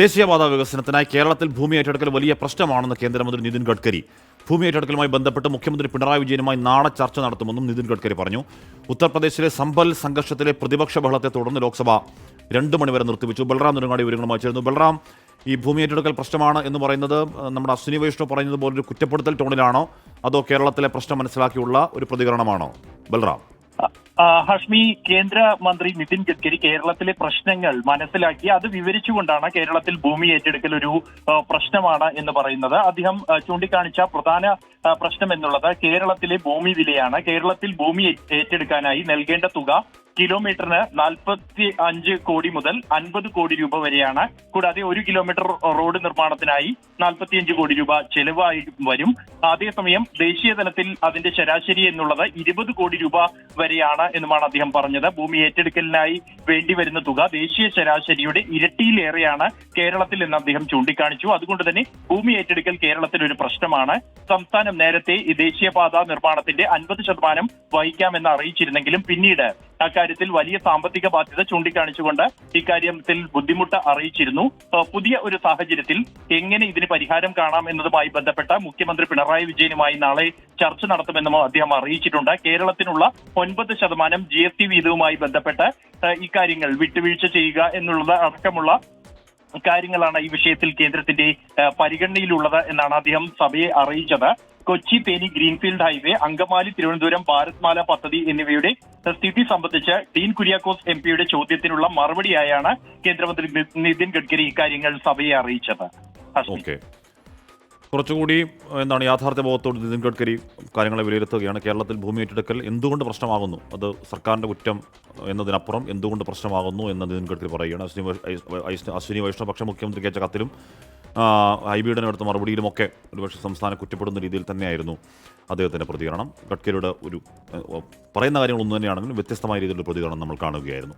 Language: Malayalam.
ദേശീയപാത വികസനത്തിനായി കേരളത്തിൽ ഭൂമി ഏറ്റെടുക്കൽ വലിയ പ്രശ്നമാണെന്ന് കേന്ദ്രമന്ത്രി നിതിൻ ഗഡ്കരി. ഭൂമി ഏറ്റെടുക്കലുമായി ബന്ധപ്പെട്ട് മുഖ്യമന്ത്രി പിണറായി വിജയനുമായി നാളെ ചർച്ച നടത്തുമെന്നും നിതിൻ ഗഡ്കരി പറഞ്ഞു. ഉത്തർപ്രദേശിലെ സമ്പൽ സംഘർഷത്തിലെ പ്രതിപക്ഷ ബഹളത്തെ തുടർന്ന് ലോക്സഭ രണ്ട് മണിവരെ നിർത്തിവെച്ചു. ബൽറാം നെടുങ്ങാടി വിവരങ്ങളുമായി ചേരുന്നു. ബൽറാം ഈ ഭൂമി ഏറ്റെടുക്കൽ പ്രശ്നമാണ് എന്ന് പറയുന്നത് നമ്മുടെ അശ്വിനി വൈഷ്ണവ് പറയുന്നത് പോലൊരു കുറ്റപ്പെടുത്തൽ ടോണിലാണോ? അതോ കേരളത്തിലെ പ്രശ്നം മനസ്സിലാക്കിയുള്ള ഒരു പ്രതികരണമാണോ? ബൽറാം. ഹഷ്മി കേന്ദ്രമന്ത്രി നിതിൻ ഗഡ്കരി കേരളത്തിലെ പ്രശ്നങ്ങൾ മനസ്സിലാക്കി. അത് വിവരിച്ചുകൊണ്ടാണ് കേരളത്തിൽ ഭൂമി ഏറ്റെടുക്കൽ ഒരു പ്രശ്നമാണ് എന്ന് പറയുന്നത്. അദ്ദേഹം ചൂണ്ടിക്കാണിച്ച പ്രധാന പ്രശ്നം എന്നുള്ളത് കേരളത്തിലെ ഭൂമി വിലയാണ്. കേരളത്തിൽ ഭൂമി ഏറ്റെടുക്കാനായി നൽകേണ്ട തുക കിലോമീറ്ററിന് നാൽപ്പത്തി അഞ്ച് കോടി മുതൽ അൻപത് കോടി രൂപ വരെയാണ്. കൂടാതെ ഒരു കിലോമീറ്റർ റോഡ് നിർമ്മാണത്തിനായി നാൽപ്പത്തിയഞ്ച് കോടി രൂപ ചെലവായി വരും. അതേസമയം ദേശീയ തലത്തിൽ അതിന്റെ ശരാശരി എന്നുള്ളത് ഇരുപത് കോടി രൂപ വരെയാണ് എന്നുമാണ് അദ്ദേഹം പറഞ്ഞത്. ഭൂമി ഏറ്റെടുക്കലിനായി വേണ്ടി വരുന്ന തുക ദേശീയ ശരാശരിയുടെ ഇരട്ടിയിലേറെയാണ് കേരളത്തിൽ എന്ന് അദ്ദേഹം ചൂണ്ടിക്കാണിച്ചു. അതുകൊണ്ട് തന്നെ ഭൂമി ഏറ്റെടുക്കൽ കേരളത്തിൽ ഒരു പ്രശ്നമാണ്. സംസ്ഥാനം നേരത്തെ ഈ ദേശീയപാത നിർമ്മാണത്തിന്റെ അൻപത് ശതമാനം വഹിക്കാമെന്ന് അറിയിച്ചിരുന്നെങ്കിലും പിന്നീട് അക്കാര്യത്തിൽ വലിയ സാമ്പത്തിക ബാധ്യത ചൂണ്ടിക്കാണിച്ചുകൊണ്ട് ഇക്കാര്യത്തിൽ ബുദ്ധിമുട്ട് അറിയിച്ചിരുന്നു. പുതിയ ഒരു സാഹചര്യത്തിൽ എങ്ങനെ ഇതിന് പരിഹാരം കാണാം എന്നതുമായി ബന്ധപ്പെട്ട മുഖ്യമന്ത്രി പിണറായി വിജയനുമായി നാളെ ചർച്ച നടത്തുമെന്നും അദ്ദേഹം അറിയിച്ചിട്ടുണ്ട്. കേരളത്തിനുള്ള ഒൻപത് ശതമാനം ജി എസ് ടി വീതവുമായി ബന്ധപ്പെട്ട് ഇക്കാര്യങ്ങൾ വിട്ടുവീഴ്ച ചെയ്യുക എന്നുള്ളത് അടക്കമുള്ള കാര്യങ്ങളാണ് ഈ വിഷയത്തിൽ കേന്ദ്രത്തിന്റെ പരിഗണനയിലുള്ളത് എന്നാണ് അദ്ദേഹം സഭയെ അറിയിച്ചത്. കൊച്ചി തേനി ഗ്രീൻഫീൽഡ് ഹൈവേ അങ്കമാലി തിരുവനന്തപുരം ഭാരത്മാല പദ്ധതി എന്നിവയുടെ സ്ഥിതി സംബന്ധിച്ച് ഡീൻ കുര്യാക്കോസ് എം പിയുടെ ചോദ്യത്തിനുള്ള മറുപടിയായാണ് കേന്ദ്രമന്ത്രി നിതിൻ ഗഡ്കരി ഇക്കാര്യങ്ങൾ സഭയെ അറിയിച്ചത്. കുറച്ചുകൂടി എന്താണ് യാഥാർത്ഥ്യ ബോധത്തോട് നിതിൻ ഗഡ്കരി കാര്യങ്ങളെ വിലയിരുത്തുകയാണ്. കേരളത്തിൽ ഭൂമി ഏറ്റെടുക്കൽ എന്തുകൊണ്ട് പ്രശ്നമാകുന്നു? അത് സർക്കാരിന്റെ കുറ്റം എന്നതിനപ്പുറം എന്തുകൊണ്ട് പ്രശ്നമാകുന്നു എന്ന് നിതിൻ ഗഡ്കരി പറയുകയാണ്. അശ്വിനി അശ്വിനി വൈഷ്ണവ് പക്ഷേ മുഖ്യമന്ത്രിക്ക് അയച്ച കത്തിലും ഹൈബിയുടെ അടുത്ത മറുപടിയിലുമൊക്കെ ഒരുപക്ഷെ സംസ്ഥാനം കുറ്റപ്പെടുന്ന രീതിയിൽ തന്നെയായിരുന്നു അദ്ദേഹത്തിന്റെ പ്രതികരണം. ഗഡ്കരിയുടെ ഒരു പറയുന്ന കാര്യങ്ങൾ ഒന്നു തന്നെയാണെങ്കിലും വ്യത്യസ്തമായ രീതിയിലുള്ള പ്രതികരണം നമ്മൾ കാണുകയായിരുന്നു.